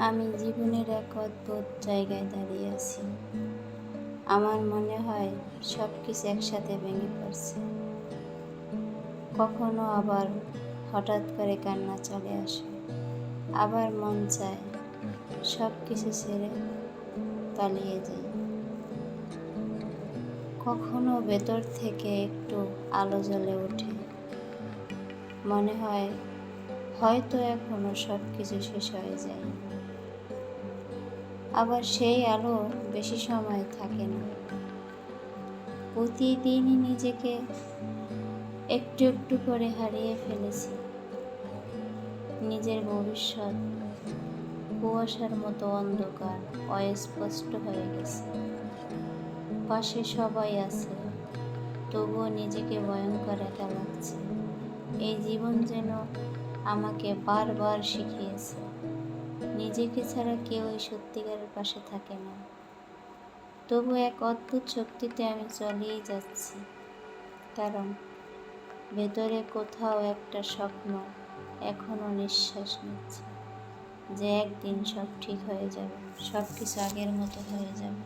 আমি জীবনের এক অদ্ভুত জায়গায় দাঁড়িয়ে আছি। আমার মনে হয় সব কিছু একসাথে ভেঙে পড়ছে। কখনো আবার হঠাৎ করে কান্না চলে আসে। আবার মন চায় সব কিছু ছেড়ে পালিয়ে যাই। কখনো ভেতর থেকে একটু আলো জ্বলে ওঠে। মনে হয় হয়তো এখনও সব কিছু শেষ হয়ে যায় আবার সেই আলো বেশি সময় থাকে না। প্রতিদিনই নিজেকে একটু একটু করে হারিয়ে ফেলেছি। নিজের ভবিষ্যৎ কুয়াশার মতো অন্ধকার, অস্পষ্ট হয়ে গেছে। পাশে সবাই আছে, তবুও নিজেকে ভয়ঙ্কর একা লাগছে। এই জীবন যেন আমাকে বারবার শিখিয়েছে। নিজেকে ছাড়া কেউই সত্যিকারের পাশে থাকে না। তবু এক অদ্ভুত শক্তিতে আমি চলেই যাচ্ছি। কারণ ভেতরে কোথাও একটা স্বপ্ন এখনও নিঃশ্বাস নিচ্ছে যে একদিন সব ঠিক হয়ে যাবে সব কিছু আগের মতো হয়ে যাবে।